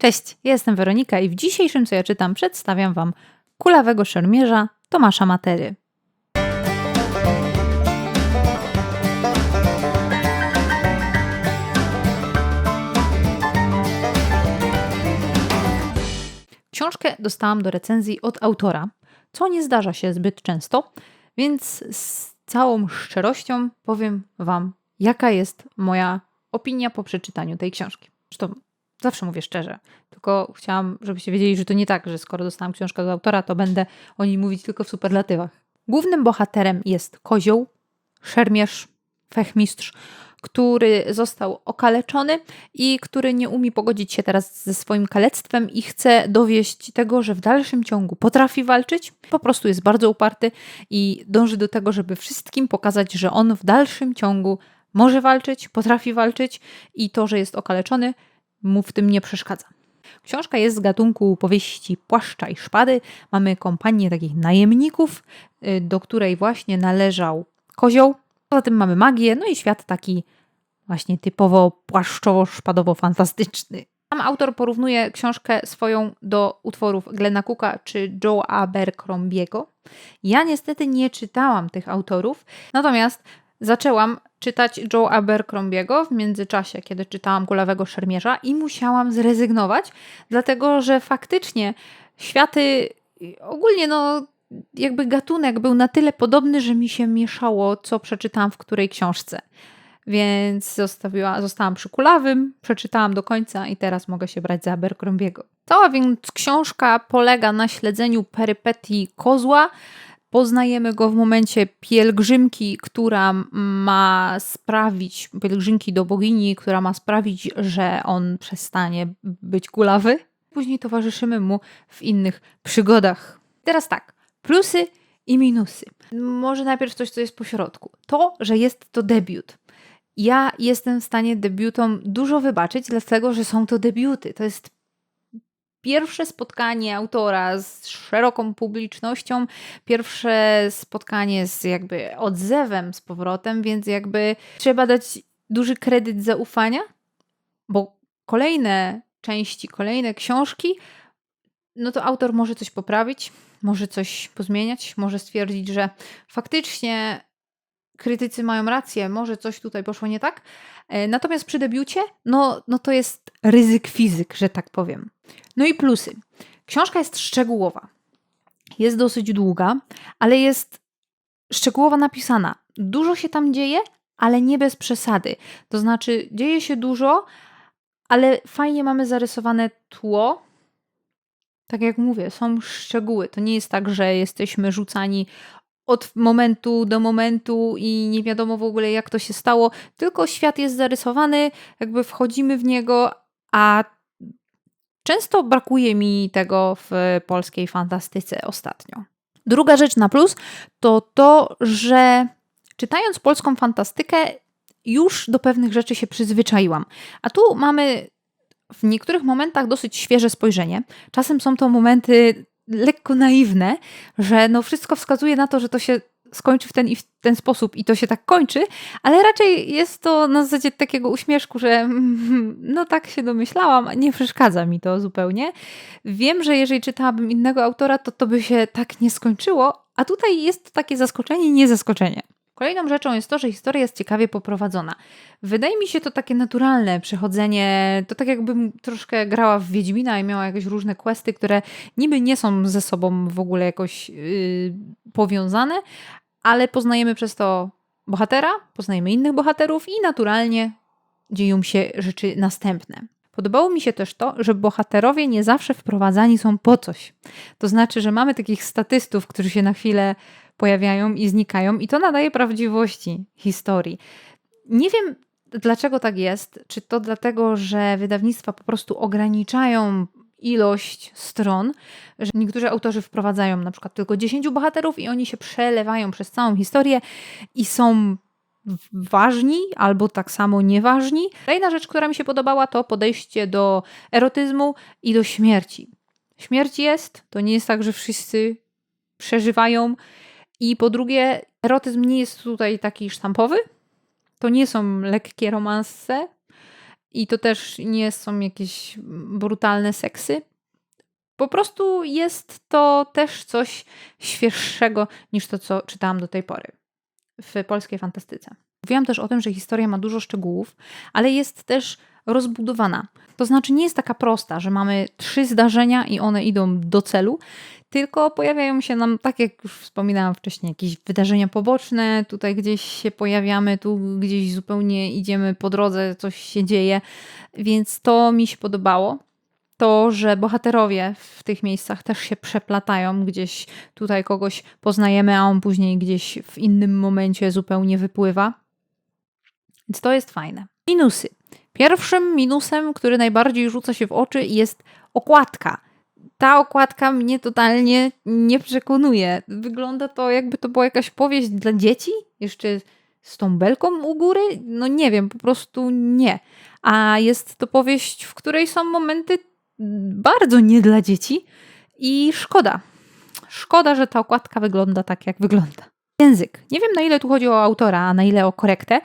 Cześć, ja jestem Weronika i w dzisiejszym co ja czytam przedstawiam Wam kulawego szermierza Tomasza Matery. Książkę dostałam do recenzji od autora, co nie zdarza się zbyt często, więc z całą szczerością powiem Wam, jaka jest moja opinia po przeczytaniu tej książki. Zresztą zawsze mówię szczerze, tylko chciałam, żebyście wiedzieli, że to nie tak, że skoro dostałam książkę od autora, to będę o niej mówić tylko w superlatywach. Głównym bohaterem jest kozioł, szermierz, fechmistrz, który został okaleczony i który nie umie pogodzić się teraz ze swoim kalectwem i chce dowieść tego, że w dalszym ciągu potrafi walczyć. Po prostu jest bardzo uparty i dąży do tego, żeby wszystkim pokazać, że on w dalszym ciągu może walczyć, potrafi walczyć i to, że jest okaleczony, mu w tym nie przeszkadza. Książka jest z gatunku powieści płaszcza i szpady. Mamy kompanię takich najemników, y, do której właśnie należał kozioł. Poza tym mamy magię, no i świat taki właśnie typowo płaszczowo-szpadowo-fantastyczny. Tam autor porównuje książkę swoją do utworów Glena Cooka czy Joe Abercrombiego. Ja niestety nie czytałam tych autorów, natomiast zaczęłam czytać Joe Abercrombiego w międzyczasie, kiedy czytałam Kulawego Szermierza i musiałam zrezygnować, dlatego że faktycznie światy, ogólnie no jakby gatunek był na tyle podobny, że mi się mieszało, co przeczytałam w której książce. Więc zostawiła, zostałam przy kulawym, przeczytałam do końca i teraz mogę się brać za Abercrombiego. Cała więc książka polega na śledzeniu perypetii kozła, Poznajemy go w momencie pielgrzymki, która ma sprawić, pielgrzymki do bogini, która ma sprawić, że on przestanie być kulawy. Później towarzyszymy mu w innych przygodach. Teraz tak, plusy i minusy. Może najpierw coś, co jest po środku. To, że jest to debiut. Ja jestem w stanie debiutom dużo wybaczyć, dlatego że są to debiuty. To jest pierwsze spotkanie autora z szeroką publicznością, pierwsze spotkanie z jakby odzewem z powrotem, więc jakby trzeba dać duży kredyt zaufania, bo kolejne części, kolejne książki, no to autor może coś poprawić, może coś pozmieniać, może stwierdzić, że faktycznie krytycy mają rację, może coś tutaj poszło nie tak. E, natomiast przy debiucie, no, no to jest ryzyk fizyk, że tak powiem. No i plusy. Książka jest szczegółowa. Jest dosyć długa, ale jest szczegółowo napisana. Dużo się tam dzieje, ale nie bez przesady. To znaczy, dzieje się dużo, ale fajnie mamy zarysowane tło. Tak jak mówię, są szczegóły. To nie jest tak, że jesteśmy rzucani od momentu do momentu i nie wiadomo w ogóle jak to się stało, tylko świat jest zarysowany, jakby wchodzimy w niego, a często brakuje mi tego w polskiej fantastyce ostatnio. Druga rzecz na plus to to, że czytając polską fantastykę już do pewnych rzeczy się przyzwyczaiłam. A tu mamy w niektórych momentach dosyć świeże spojrzenie. Czasem są to momenty lekko naiwne, że no wszystko wskazuje na to, że to się skończy w ten i w ten sposób i to się tak kończy, ale raczej jest to na zasadzie takiego uśmieszku, że no tak się domyślałam, nie przeszkadza mi to zupełnie. Wiem, że jeżeli czytałabym innego autora, to to by się tak nie skończyło, a tutaj jest to takie zaskoczenie, nie zaskoczenie. Kolejną rzeczą jest to, że historia jest ciekawie poprowadzona. Wydaje mi się to takie naturalne przechodzenie, to tak jakbym troszkę grała w Wiedźmina i miała jakieś różne questy, które niby nie są ze sobą w ogóle jakoś yy, powiązane, ale poznajemy przez to bohatera, poznajemy innych bohaterów i naturalnie dzieją się rzeczy następne. Podobało mi się też to, że bohaterowie nie zawsze wprowadzani są po coś. To znaczy, że mamy takich statystów, którzy się na chwilę pojawiają i znikają, i to nadaje prawdziwości historii. Nie wiem, dlaczego tak jest. Czy to dlatego, że wydawnictwa po prostu ograniczają ilość stron, że niektórzy autorzy wprowadzają na przykład tylko 10 bohaterów i oni się przelewają przez całą historię i są ważni albo tak samo nieważni. Kolejna rzecz, która mi się podobała, to podejście do erotyzmu i do śmierci. Śmierć jest, to nie jest tak, że wszyscy przeżywają i po drugie, erotyzm nie jest tutaj taki sztampowy. To nie są lekkie romanse. I to też nie są jakieś brutalne seksy. Po prostu jest to też coś świeższego niż to, co czytałam do tej pory w polskiej fantastyce. Mówiłam też o tym, że historia ma dużo szczegółów, ale jest też rozbudowana. To znaczy nie jest taka prosta, że mamy trzy zdarzenia i one idą do celu, tylko pojawiają się nam, tak jak już wspominałam wcześniej, jakieś wydarzenia poboczne, tutaj gdzieś się pojawiamy, tu gdzieś zupełnie idziemy po drodze, coś się dzieje, więc to mi się podobało. To, że bohaterowie w tych miejscach też się przeplatają, gdzieś tutaj kogoś poznajemy, a on później gdzieś w innym momencie zupełnie wypływa. Więc to jest fajne. Minusy. Pierwszym minusem, który najbardziej rzuca się w oczy, jest okładka. Ta okładka mnie totalnie nie przekonuje. Wygląda to, jakby to była jakaś powieść dla dzieci, jeszcze z tą belką u góry. No nie wiem, po prostu nie. A jest to powieść, w której są momenty bardzo nie dla dzieci i szkoda. Szkoda, że ta okładka wygląda tak, jak wygląda. Język. Nie wiem, na ile tu chodzi o autora, a na ile o korektę.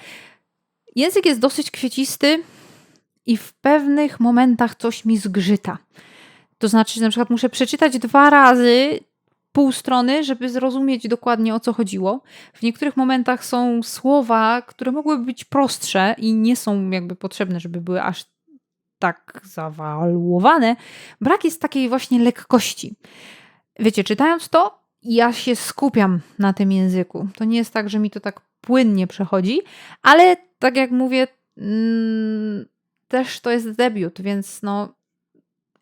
Język jest dosyć kwiecisty i w pewnych momentach coś mi zgrzyta. To znaczy, że na przykład muszę przeczytać dwa razy pół strony, żeby zrozumieć dokładnie o co chodziło. W niektórych momentach są słowa, które mogłyby być prostsze i nie są jakby potrzebne, żeby były aż tak zawaluowane. Brak jest takiej właśnie lekkości. Wiecie, czytając to, ja się skupiam na tym języku. To nie jest tak, że mi to tak płynnie przechodzi, ale tak jak mówię, mm, też to jest debiut, więc no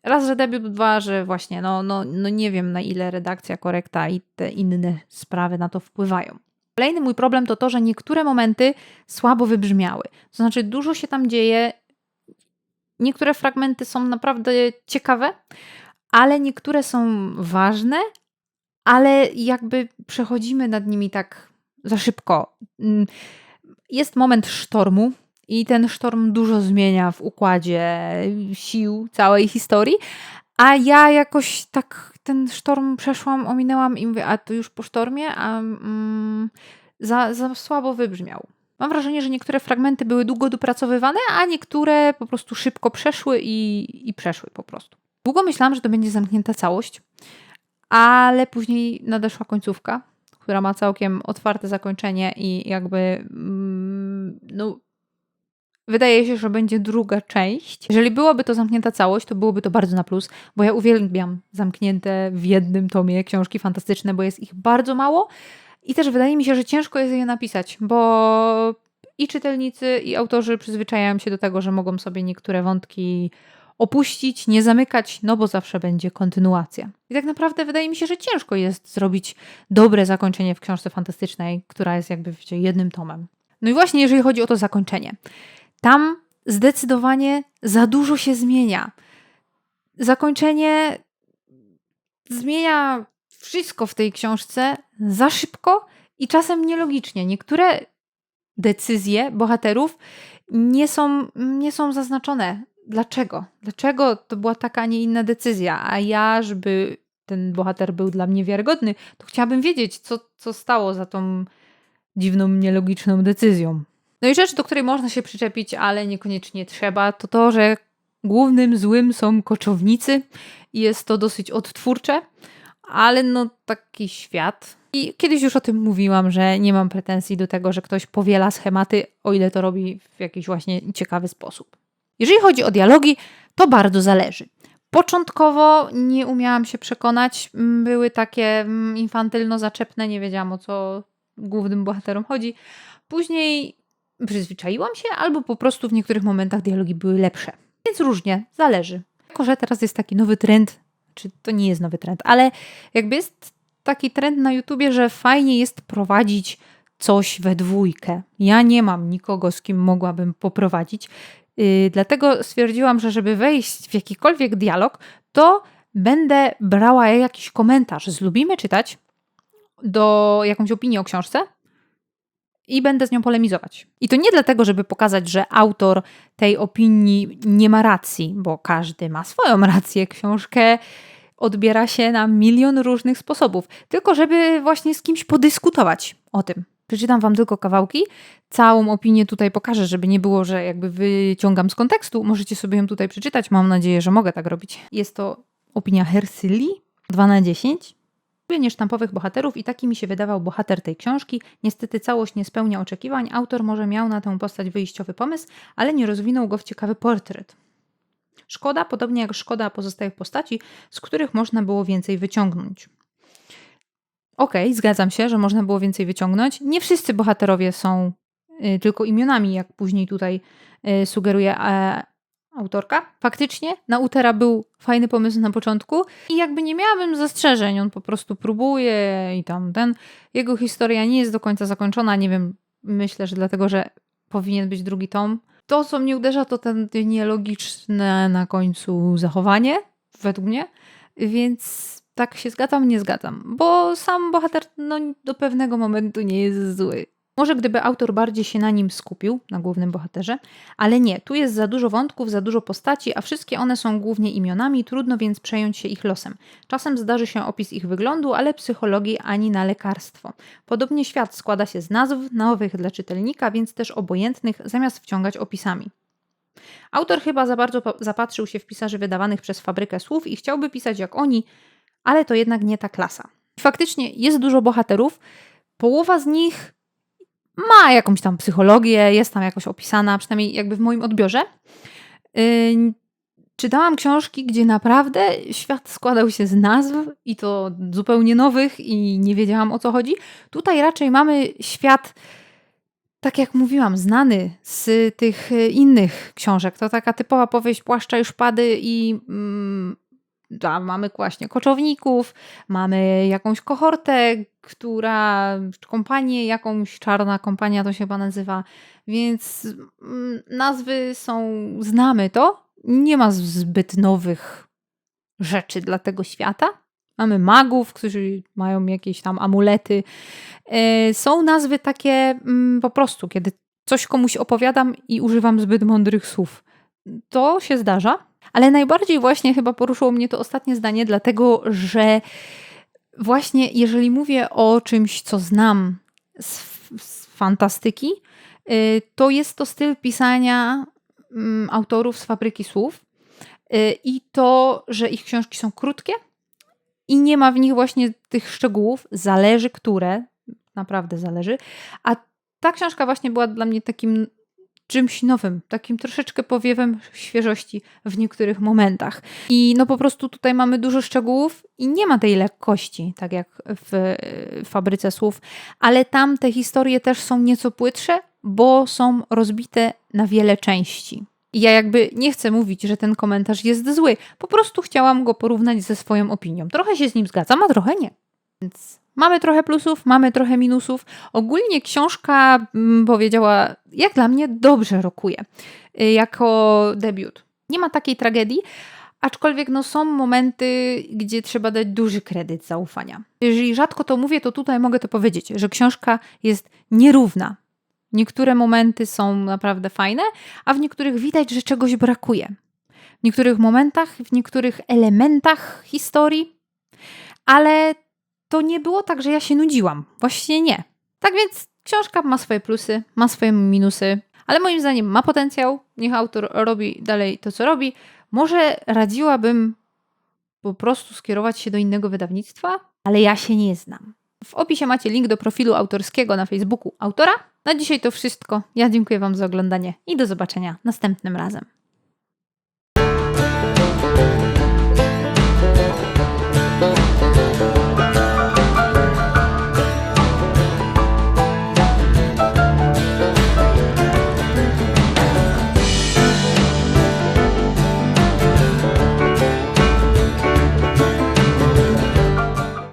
raz, że debiut, dwa, że właśnie no, no, no nie wiem na ile redakcja, korekta i te inne sprawy na to wpływają. Kolejny mój problem to to, że niektóre momenty słabo wybrzmiały. To znaczy dużo się tam dzieje, niektóre fragmenty są naprawdę ciekawe, ale niektóre są ważne, ale jakby przechodzimy nad nimi tak za szybko. Mm, jest moment sztormu, i ten sztorm dużo zmienia w układzie sił całej historii. A ja jakoś tak ten sztorm przeszłam, ominęłam i mówię, a to już po sztormie, a mm, za, za słabo wybrzmiał. Mam wrażenie, że niektóre fragmenty były długo dopracowywane, a niektóre po prostu szybko przeszły i, i przeszły po prostu. Długo myślałam, że to będzie zamknięta całość, ale później nadeszła końcówka, która ma całkiem otwarte zakończenie i jakby mm, no, Wydaje się, że będzie druga część. Jeżeli byłaby to zamknięta całość, to byłoby to bardzo na plus, bo ja uwielbiam zamknięte w jednym tomie książki fantastyczne, bo jest ich bardzo mało i też wydaje mi się, że ciężko jest je napisać, bo i czytelnicy, i autorzy przyzwyczajają się do tego, że mogą sobie niektóre wątki opuścić, nie zamykać, no bo zawsze będzie kontynuacja. I tak naprawdę wydaje mi się, że ciężko jest zrobić dobre zakończenie w książce fantastycznej, która jest jakby jednym tomem. No i właśnie jeżeli chodzi o to zakończenie. Tam zdecydowanie za dużo się zmienia. Zakończenie zmienia wszystko w tej książce za szybko i czasem nielogicznie. Niektóre decyzje bohaterów nie są, nie są zaznaczone. Dlaczego? Dlaczego to była taka, a nie inna decyzja? A ja, żeby ten bohater był dla mnie wiarygodny, to chciałabym wiedzieć, co, co stało za tą dziwną, nielogiczną decyzją. No i rzecz, do której można się przyczepić, ale niekoniecznie trzeba, to to, że głównym złym są koczownicy i jest to dosyć odtwórcze, ale no taki świat. I kiedyś już o tym mówiłam, że nie mam pretensji do tego, że ktoś powiela schematy, o ile to robi w jakiś właśnie ciekawy sposób. Jeżeli chodzi o dialogi, to bardzo zależy. Początkowo nie umiałam się przekonać, były takie mm, infantylno zaczepne, nie wiedziałam o co głównym bohaterom chodzi. Później przyzwyczaiłam się, albo po prostu w niektórych momentach dialogi były lepsze. Więc różnie, zależy. Jako, że teraz jest taki nowy trend, czy to nie jest nowy trend, ale jakby jest taki trend na YouTubie, że fajnie jest prowadzić coś we dwójkę. Ja nie mam nikogo, z kim mogłabym poprowadzić. Yy, dlatego stwierdziłam, że żeby wejść w jakikolwiek dialog, to będę brała jakiś komentarz z Lubimy Czytać do jakąś opinii o książce i będę z nią polemizować. I to nie dlatego, żeby pokazać, że autor tej opinii nie ma racji, bo każdy ma swoją rację. Książkę odbiera się na milion różnych sposobów, tylko żeby właśnie z kimś podyskutować o tym. Przeczytam Wam tylko kawałki. Całą opinię tutaj pokażę, żeby nie było, że jakby wyciągam z kontekstu. Możecie sobie ją tutaj przeczytać. Mam nadzieję, że mogę tak robić. Jest to opinia Hersyli 2 na 10. Lubię niesztampowych bohaterów i taki mi się wydawał bohater tej książki. Niestety całość nie spełnia oczekiwań. Autor może miał na tę postać wyjściowy pomysł, ale nie rozwinął go w ciekawy portret. Szkoda, podobnie jak szkoda pozostałych postaci, z których można było więcej wyciągnąć. Okej, okay, zgadzam się, że można było więcej wyciągnąć. Nie wszyscy bohaterowie są y, tylko imionami, jak później tutaj y, sugeruje autorka. Faktycznie na Utera był fajny pomysł na początku i jakby nie miałabym zastrzeżeń, on po prostu próbuje i tam ten. Jego historia nie jest do końca zakończona, nie wiem, myślę, że dlatego, że powinien być drugi tom. To, co mnie uderza, to ten nielogiczne na końcu zachowanie, według mnie, więc tak się zgadzam, nie zgadzam, bo sam bohater no, do pewnego momentu nie jest zły. Może gdyby autor bardziej się na nim skupił, na głównym bohaterze, ale nie, tu jest za dużo wątków, za dużo postaci, a wszystkie one są głównie imionami, trudno więc przejąć się ich losem. Czasem zdarzy się opis ich wyglądu, ale psychologii ani na lekarstwo. Podobnie świat składa się z nazw, nowych dla czytelnika, więc też obojętnych, zamiast wciągać opisami. Autor chyba za bardzo zapatrzył się w pisarzy wydawanych przez fabrykę słów i chciałby pisać jak oni, ale to jednak nie ta klasa. Faktycznie jest dużo bohaterów, połowa z nich ma jakąś tam psychologię, jest tam jakoś opisana, przynajmniej jakby w moim odbiorze. Yy, czytałam książki, gdzie naprawdę świat składał się z nazw i to zupełnie nowych i nie wiedziałam o co chodzi. Tutaj raczej mamy świat, tak jak mówiłam, znany z tych innych książek. To taka typowa powieść płaszcza i szpady i mm, mamy właśnie koczowników, mamy jakąś kohortę, która, kompanię, jakąś czarna kompania to się chyba nazywa, więc mm, nazwy są, znamy to, nie ma zbyt nowych rzeczy dla tego świata. Mamy magów, którzy mają jakieś tam amulety. E, są nazwy takie mm, po prostu, kiedy coś komuś opowiadam i używam zbyt mądrych słów. To się zdarza, ale najbardziej właśnie chyba poruszyło mnie to ostatnie zdanie, dlatego że właśnie jeżeli mówię o czymś, co znam z, z fantastyki, y, to jest to styl pisania mm, autorów z fabryki słów y, i to, że ich książki są krótkie i nie ma w nich właśnie tych szczegółów, zależy które, naprawdę zależy, a ta książka właśnie była dla mnie takim czymś nowym, takim troszeczkę powiewem świeżości w niektórych momentach. I no po prostu tutaj mamy dużo szczegółów i nie ma tej lekkości, tak jak w, fabryce słów, ale tam te historie też są nieco płytsze, bo są rozbite na wiele części. Ja jakby nie chcę mówić, że ten komentarz jest zły, po prostu chciałam go porównać ze swoją opinią. Trochę się z nim zgadzam, a trochę nie. Więc Mamy trochę plusów, mamy trochę minusów. Ogólnie książka mm, powiedziała, jak dla mnie, dobrze rokuje y, jako debiut. Nie ma takiej tragedii, aczkolwiek no, są momenty, gdzie trzeba dać duży kredyt zaufania. Jeżeli rzadko to mówię, to tutaj mogę to powiedzieć, że książka jest nierówna. Niektóre momenty są naprawdę fajne, a w niektórych widać, że czegoś brakuje. W niektórych momentach, w niektórych elementach historii, ale to nie było tak, że ja się nudziłam. Właściwie nie. Tak więc książka ma swoje plusy, ma swoje minusy, ale moim zdaniem ma potencjał. Niech autor robi dalej to, co robi. Może radziłabym po prostu skierować się do innego wydawnictwa, ale ja się nie znam. W opisie macie link do profilu autorskiego na Facebooku autora. Na dzisiaj to wszystko. Ja dziękuję Wam za oglądanie i do zobaczenia następnym razem.